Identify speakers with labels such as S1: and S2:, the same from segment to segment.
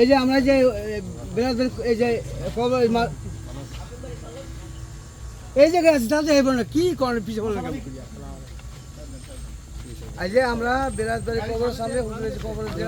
S1: এই যে আমরা যে বেড়াদের, এই যে কবর এই জায়গায় আছে এই না, কি করেন বলেন কেন? আজ যে আমরা বেড়াদারি কবরের সামনে, হুজুরের যে কবরের যে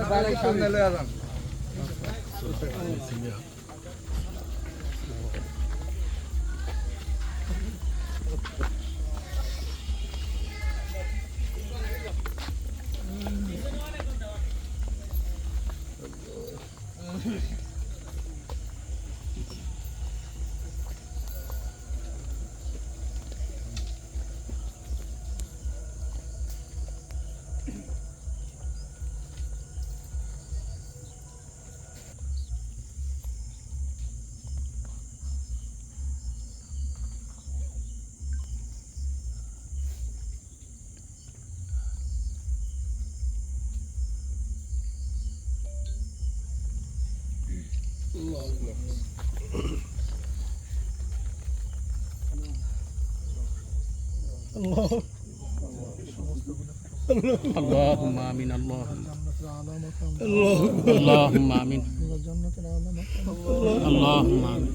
S1: বাড়ির সামনে লয়ে আলাম
S2: اللهم امين اللهم اللهم امين اللهم امين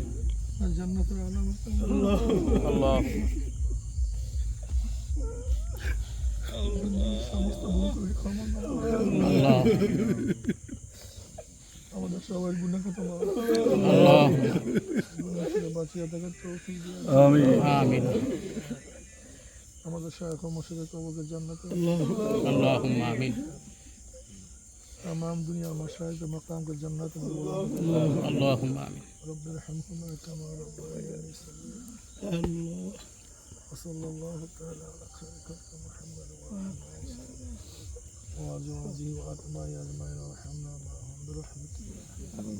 S2: الله الله
S3: আমাদের সবার গুণা কত
S2: الله
S3: زيادة التوفيق آمين
S2: آمين
S3: আমাদের শায়খ মুর্শিদের কবরকে জান্নাত।
S2: اللهم
S3: آمين تمام دنيا مشايخ مقامك الجنات
S2: اللهم آمين
S3: رب ارحمهما كما ربياني صغيرا الله وصلى الله تعالى على خير خلق محمد وعلى آله وأزواجه وأتباعه أجمعين وارحمنا معهم برحمتك آمين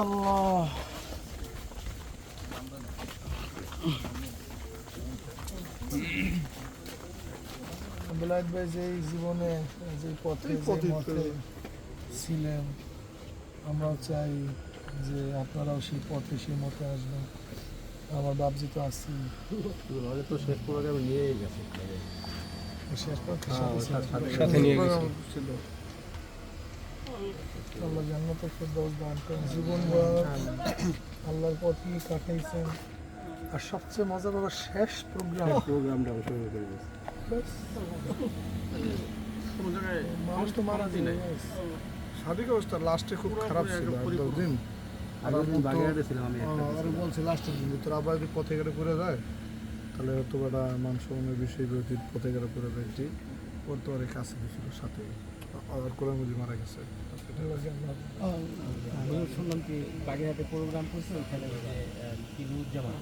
S3: আল্লাহ। বিলাত ভাই যে এই জীবনে যে পথে যে ছিলেন আমরাও চাই যে আপনারাও সেই পথে সেই মতে আসবেন। আমার বাপজি তো আছি
S2: তো শেষ প্রোগ্রামে নিয়েই গেছে।
S3: শেষ পথে
S2: সাথে নিয়ে গেছে।
S3: ছিল আল্লাহ জান্নাতের ফেরদাউস দান করেন জীবন আল্লাহর পথে কাটাইছেন আর সবচেয়ে মজা বাবা শেষ প্রোগ্রাম
S2: প্রোগ্রামটা অংশগ্রহণ করে গেছে
S3: মানুষ তো মারা
S4: শারীরিক অবস্থা লাস্টে খুব খারাপ ছিল দিন আর
S2: দিন
S4: বলছে লাস্টের দিন তোর আবার যদি পথে গেলে করে যায়? তাহলে হয়তো একটা মান সম্মানের বিষয় পথে গেলে করে যায়। ওর তো অনেক কাছে ছিল সাথে আর মারা গেছে।
S5: আমিও শুনলাম কি বাগেরহাটে প্রোগ্রাম করছে ওখানে কিনুজ্জামান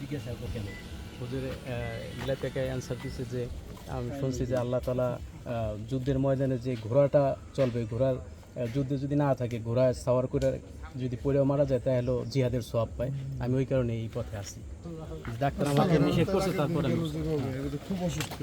S5: জিজ্ঞাসা কেন? ওদের ইলা থেকে অ্যান্সার দিচ্ছে যে আমি শুনছি যে আল্লাহ তালা যুদ্ধের ময়দানে যে ঘোড়াটা চলবে ঘোড়ার যুদ্ধে যদি না থাকে ঘোড়া সাওয়ার করে যদি পড়েও মারা যায় তাহলে জিহাদের সব পায়। আমি ওই কারণে এই পথে আসি ডাক্তার আমাকে নিষেধ করছে তারপরে আমি-
S4: খুব অসুস্থ